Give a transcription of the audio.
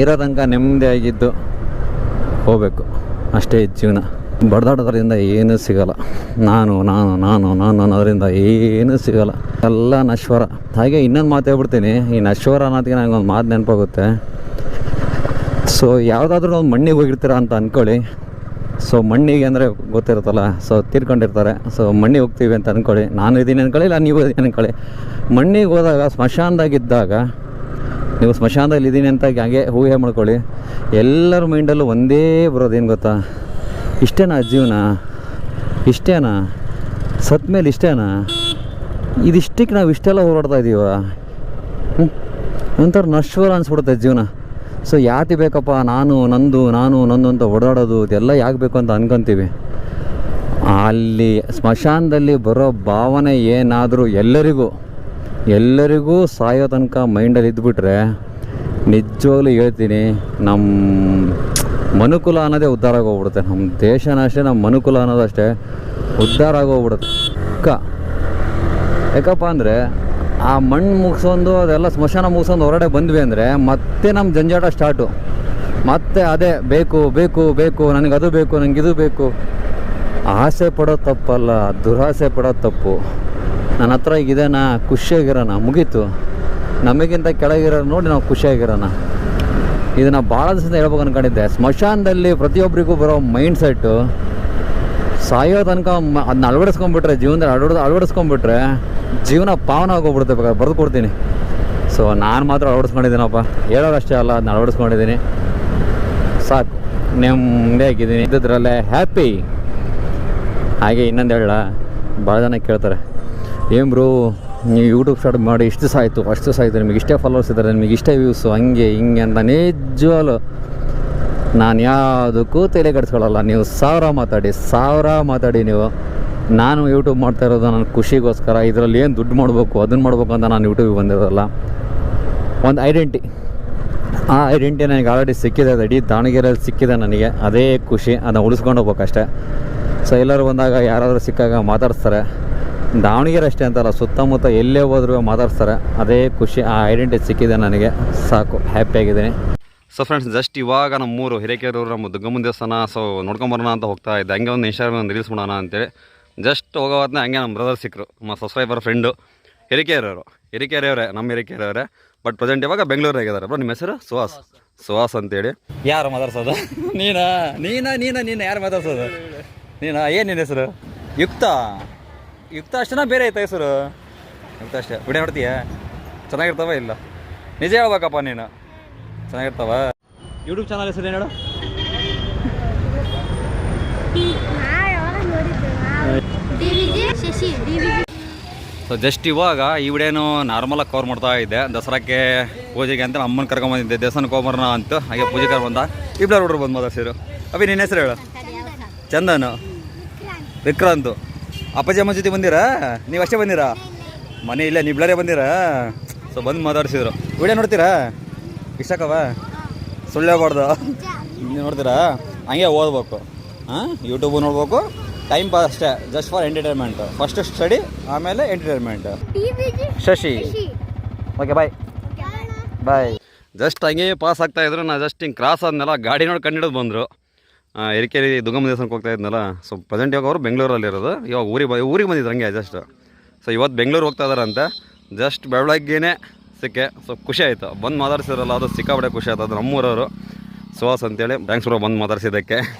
ಇರೋ ತನಕ ನೆಮ್ಮದಿಯಾಗಿದ್ದು ಹೋಗಬೇಕು. ಅಷ್ಟೇ ಜೀವನ. ಬಡ್ದಾಡೋದ್ರಿಂದ ಏನೂ ಸಿಗಲ್ಲ. ನಾನು ನಾನು ನಾನು ನಾನು ಅನ್ನೋದ್ರಿಂದ ಏನೂ ಸಿಗಲ್ಲ. ಎಲ್ಲ ನಶ್ವರ. ಹಾಗೆ ಇನ್ನೊಂದು ಮಾತು ಹೇಳ್ಬಿಡ್ತೀನಿ. ಈ ನಶ್ವರ ಅನ್ನೋದಕ್ಕೆ ನನಗೆ ಒಂದು ಮಾತು ನೆನಪಾಗುತ್ತೆ. ಸೊ ಯಾವುದಾದ್ರೂ ಒಂದು ಮಣ್ಣಿಗೆ ಹೋಗಿರ್ತೀರ ಅಂತ ಅಂದ್ಕೊಳ್ಳಿ ಸೊ ಮಣ್ಣಿಗೆ ಅಂದರೆ ಗೊತ್ತಿರುತ್ತಲ್ಲ. ಸೊ ತೀರ್ಕೊಂಡಿರ್ತಾರೆ. ಸೊ ಮಣ್ಣಿಗೆ ಹೋಗ್ತೀವಿ ಅಂತ ಅಂದ್ಕೊಳ್ಳಿ ನಾನು ಇದ್ದೀನಿ ಅಂದ್ಕೊಳ್ಳಿ ಇಲ್ಲ ನೀವು ಇದ್ದೀನಿ ಅಂದ್ಕೊಳ್ಳಿ ಮಣ್ಣಿಗೆ ಹೋದಾಗ, ಸ್ಮಶಾನದಾಗಿದ್ದಾಗ ನೀವು ಸ್ಮಶಾನದಲ್ಲಿ ಇದ್ದೀನಿ ಅಂತ ಹಾಗೆ ಊಹೆ ಮಾಡ್ಕೊಳ್ಳಿ. ಎಲ್ಲರ ಮೈಂಡಲ್ಲೂ ಒಂದೇ ಬರೋದೇನು ಗೊತ್ತಾ? ಇಷ್ಟೇನಾ ಜೀವನ? ಇಷ್ಟೇನಾ? ಸತ್ ಮೇಲೆ ಇಷ್ಟೇನಾ? ಇದಿಷ್ಟಕ್ಕೆ ನಾವು ಇಷ್ಟೆಲ್ಲ ಹೋರಾಡ್ತಾ ಇದ್ದೀವ ಹ್ಞೂ ಒಂಥರ ನಶ್ವರ ಅನಿಸ್ಬಿಡುತ್ತೆ ಜೀವನ. ಸೊ ಯಾತಿ ಬೇಕಪ್ಪ? ನಾನು, ನಂದು ನಾನು, ನಂದು ಅಂತ ಓಡಾಡೋದು, ಇದೆಲ್ಲ ಯಾಕೆ ಬೇಕು ಅಂತ ಅನ್ಕೊಂತೀವಿ. ಅಲ್ಲಿ ಸ್ಮಶಾನದಲ್ಲಿ ಬರೋ ಭಾವನೆ ಏನಾದರೂ ಎಲ್ಲರಿಗೂ ಎಲ್ಲರಿಗೂ ಸಾಯೋ ತನಕ ಮೈಂಡಲ್ಲಿ ಇದ್ಬಿಟ್ರೆ ನಿಜವಾಗ್ಲೂ ಹೇಳ್ತೀನಿ ನಮ್ಮ ಮನುಕುಲ ಅನ್ನೋದೇ ಉದ್ಧಾರ ಆಗೋಗ್ಬಿಡುತ್ತೆ. ನಮ್ಮ ದೇಶನ ಅಷ್ಟೇ ನಮ್ಮ ಮನುಕುಲ ಅನ್ನೋದಷ್ಟೇ ಉದ್ಧಾರ ಆಗೋಗ್ಬಿಡುತ್ತೆ. ಅಕ್ಕ, ಯಾಕಪ್ಪ ಅಂದರೆ ಆ ಮಣ್ಣು ಮುಗಿಸೊಂದು ಅದೆಲ್ಲ ಸ್ಮಶಾನ ಮುಗಿಸೊಂದು ಹೊರಗಡೆ ಬಂದ್ವಿ ಅಂದರೆ ಮತ್ತೆ ನಮ್ಮ ಜಂಜಾಟ ಸ್ಟಾರ್ಟು ಮತ್ತೆ ಅದೇ, ಬೇಕು ಬೇಕು ಬೇಕು, ನನಗೆ ಅದು ಬೇಕು ನನಗಿದು ಬೇಕು. ಆಸೆ ಪಡೋದು ತಪ್ಪಲ್ಲ, ದುರಾಸೆ ಪಡೋದು ತಪ್ಪು. ನನ್ನ ಹತ್ರ ಈಗ ಇದೇನಾ ಖುಷಿಯಾಗಿರೋಣ ಮುಗೀತು. ನಮಗಿಂತ ಕೆಳಗಿರೋ ನೋಡಿ ನಾವು ಖುಷಿಯಾಗಿರೋಣ ಇದನ್ನು ಭಾಳ ದಿವಸದಿಂದ ಹೇಳ್ಬೇಕು ಅಂದ್ಕೊಂಡಿದ್ದೆ ಸ್ಮಶಾನದಲ್ಲಿ ಪ್ರತಿಯೊಬ್ಬರಿಗೂ ಬರೋ ಮೈಂಡ್ ಸೆಟ್ಟು ಸಾಯೋ ತನಕ ಅದನ್ನ ಅಳವಡಿಸ್ಕೊಂಡ್ಬಿಟ್ರೆ, ಜೀವನದಲ್ಲಿ ಅಳವಡ ಅಳವಡಿಸ್ಕೊಂಡ್ಬಿಟ್ರೆ, ಜೀವನ ಪಾವನ ಆಗೋಗ್ಬಿಡುತ್ತೆ ಬೇಕಾದ್ರೆ. ಬರೆದು ಕೊಡ್ತೀನಿ ಸೊ ನಾನು ಮಾತ್ರ ಅಳವಡಿಸ್ಕೊಂಡಿದ್ದೀನಪ್ಪ. ಹೇಳೋರಷ್ಟೇ ಅಲ್ಲ ಅದನ್ನ ಅಳವಡಿಸ್ಕೊಂಡಿದ್ದೀನಿ. ಸಾಕು. ನಿಮ್ಮದೇ ಆಗಿದ್ದೀನಿ ಇದ್ದದ್ರಲ್ಲೇ ಹ್ಯಾಪಿ ಹಾಗೆ ಇನ್ನೊಂದು ಹೇಳ ಭಾಳ ಜನ ಕೇಳ್ತಾರೆ. ಏನು ಬ್ರೋ ನೀವು ಯೂಟ್ಯೂಬ್ ಸ್ಟಾರ್ಟ್ ಮಾಡಿ ಇಷ್ಟು ಸಾಯಿತು ಅಷ್ಟು ದಿವಸ ಆಯಿತು ನಿಮಗೆ ಇಷ್ಟೇ ಫಾಲೋವರ್ಸ್ ಇದ್ದಾರೆ, ನಿಮಗೆ ಇಷ್ಟೇ ವ್ಯೂಸು ಹಂಗೆ, ಹಿಂಗೆ ಅಂತ ನಿಜವಾಲು ನಾನು ಯಾವುದಕ್ಕೂ ತಲೆ ನೀವು ಸಾವಿರ ಮಾತಾಡಿ ಸಾವಿರ ಮಾತಾಡಿ ನೀವು. ನಾನು ಯೂಟ್ಯೂಬ್ ಮಾಡ್ತಾ ಇರೋದು ನನ್ನ ಖುಷಿಗೋಸ್ಕರ, ಇದರಲ್ಲಿ ಏನು ದುಡ್ಡು ಮಾಡಬೇಕು ಅದನ್ನು ಮಾಡಬೇಕು ಅಂತ ನಾನು ಯೂಟ್ಯೂಬಿಗೆ ಬಂದಿರೋಲ್ಲ ಒಂದು ಐಡೆಂಟಿ ಆ ಐಡೆಂಟಿ ನನಗೆ ಆಲ್ರೆಡಿ ಸಿಕ್ಕಿದೆ, ಅದು ಇಡೀ ದಾವಣಗೆರೆಯಲ್ಲಿ ಸಿಕ್ಕಿದೆ ನನಗೆ. ಅದೇ ಖುಷಿ, ಅದನ್ನು ಉಳಿಸ್ಕೊಂಡು ಹೋಗ್ಬೇಕಷ್ಟೇ. ಸೊ ಎಲ್ಲರೂ ಬಂದಾಗ ಯಾರಾದರೂ ಸಿಕ್ಕಾಗ ಮಾತಾಡಿಸ್ತಾರೆ. ದಾವಣಗೆರೆ ಅಷ್ಟೇ ಅಂತಲ್ಲ ಸುತ್ತಮುತ್ತ ಎಲ್ಲೇ ಹೋದ್ರೂ ಮಾತಾಡ್ತಾರೆ ಅದೇ ಖುಷಿ ಆ ಐಡೆಂಟಿಟಿ ಸಿಕ್ಕಿದೆ ನನಗೆ. ಸಾಕು ಹ್ಯಾಪಿಯಾಗಿದ್ದೀನಿ ಸೊ ಫ್ರೆಂಡ್ಸ್ ಜಸ್ಟ್ ಇವಾಗ ನಮ್ಮೂರು ಹಿರೇಕೆರೂರು ನಮ್ಮ ದುಗ್ಗಮ್ಮ ದೇವಸ್ಥಾನ. ಸೊ ನೋಡ್ಕೊಂಬರೋಣ ಅಂತ ಹೋಗ್ತಾ ಇದ್ದೆ. ಹಂಗೆ ಒಂದು ಇನ್ಸ್ಟಾಗ್ರಾಮ್ ಒಂದು ರೀಲ್ಸ್ ಮಾಡೋಣ ಅಂತೇಳಿ. ಜಸ್ಟ್ ಹೋಗೋ ಹೊತ್ನ ಹಂಗೆ ನಮ್ಮ ಬ್ರದರ್ ಸಿಕ್ಕರು ನಮ್ಮ ಸಬ್ಸ್ಕ್ರೈಬರ್ ಫ್ರೆಂಡು ಹಿರಿಕೆರೆಯವರು ಹಿರಿಕೆರೆಯವರೇ ನಮ್ಮ ಹಿರಿಕೆರೆಯವರೇ ಬಟ್ ಪ್ರೆಸೆಂಟ್ ಇವಾಗ ಬೆಂಗಳೂರಾಗಿದ್ದಾರೆ ಬ್ರೋ ನಿಮ್ಮ ಹೆಸರು? ಸುಹಾಸ್. ಸುಹಾಸ್ ಅಂತೇಳಿ. ಯಾರು ಮಾತಾಡ್ಸೋದು? ನೀನಾ? ನೀನಾ ನೀನಾ ನೀನು. ಯಾರು ಮಾತಾಡ್ಸೋದು? ನೀನಾ? ಏನು ನಿನ್ನ ಹೆಸರು? ಯುಕ್ತ? ಯುಕ್ತ ಅಷ್ಟೇನಾ ಬೇರೆ ಐತೆ ಹೆಸರು. ಯುಕ್ತ ಅಷ್ಟೇ ವಿಡಿಯೋ ನೋಡ್ತೀಯ? ಚೆನ್ನಾಗಿರ್ತಾವ ಇಲ್ಲ? ನಿಜ ಹೇಳ್ಬೇಕಪ್ಪ ನೀನು. ಚೆನ್ನಾಗಿರ್ತಾವ? ಯೂಟ್ಯೂಬ್ ಚಾನಲ್ ಹೆಸರು ಏನು ಹೇಳು? ಸೊ ಜಸ್ಟ್ ಇವಾಗ ಈ ವಿಡಿಯೋನು ನಾರ್ಮಲಾಗಿ ಕವರ್ ಮಾಡ್ತಾ ಇದ್ದೆ. ದಸರಾಕ್ಕೆ ಪೂಜೆಗೆ ಅಂತ ಅಮ್ಮನ ಕರ್ಕೊಂಬಂದಿದ್ದೆ ದೇವಸ್ಥಾನ ಕೋಮರ್ನ ಅಂತ. ಹಾಗೆ ಪೂಜೆ ಕರ್ಕೊಂಡ ಇಬ್ಬರು ಹುಡುಗರು ಬಂದು ಮಾತಾಡ್ಸಿರು ಅಭಿ ನಿನ್ನ ಹೆಸರು ಹೇಳು. ಚಂದನು. ವಿಕ್ರಾಂತ್. ಅಪ್ಪಾಜಿ ಅಮ್ಮ ಜೊತೆ ಬಂದಿರಾ? ನೀವು ಅಷ್ಟೇ ಬಂದಿರಾ? ಮನೆ ಇಲ್ಲೇ ನಿಬ್ಳರೇ ಬಂದಿರಾ? ಸೊ ಬಂದು ಮಾತಾಡ್ಸಿದ್ರು. ವಿಡಿಯೋ ನೋಡ್ತೀರಾ? ಇಷ್ಟಕ್ಕವ? ನೀವು ನೋಡ್ತೀರಾ? ಹಂಗೆ ಓದ್ಬೇಕು. ಹಾಂ ಯೂಟ್ಯೂಬು ನೋಡ್ಬೇಕು. ಟೈಮ್ ಪಾಸ್ ಅಷ್ಟೇ just for entertainment first study ಆಮೇಲೆ entertainment Shashi. Okay bye bye just ಹಂಗೆ ಪಾಸ್ ಆಗ್ತಾ ಇದ್ರು, ನಾ ಜಸ್ಟ್ ಹಿಂಗೆ ಕ್ರಾಸ್ ಆದ್ಮೇಲೆ ಗಾಡಿ ನೋಡಿ ಕಂಡಿಡೋದು ಬಂದರು. ಎರಿಕೆರಿ ದುರ್ಗಮ್ಮ ದೇವಸ್ಥಾನಕ್ಕೆ ಹೋಗ್ತಾ ಇದ್ನಲ್ಲ ಸೊ ಪ್ರೆಸೆಂಟ್ ಇವಾಗ ಅವರು ಬೆಂಗಳೂರಲ್ಲಿ ಇರೋದು. ಇವಾಗ ಊರಿಗೆ ಊರಿಗೆ ಬಂದಿದ್ರು ಹಂಗೆ ಜಸ್ಟ್ ಸೊ ಇವತ್ತು ಬೆಂಗಳೂರು ಹೋಗ್ತಾ ಇದಾರಂತೆ ಜಸ್ಟ್ ಬೆಳಗ್ಗೆನೇ ಸಿಕ್ಕೆ ಸೊ ಖುಷಿ ಆಯಿತು. ಬಂದು ಮಾತಾಡ್ಸಿದ್ರಲ್ಲ, ಅದು ಸಿಕ್ಕಾಪಟ್ಟೆ ಖುಷಿ ಆಯ್ತು. ಅದು ನಮ್ಮೂರವರು, ಸುಹಾಸ್ ಅಂತೇಳಿ ಥ್ಯಾಂಕ್ಸ್ ಬಂದು ಮಾತಾಡ್ಸಿದ್ದಕ್ಕೆ.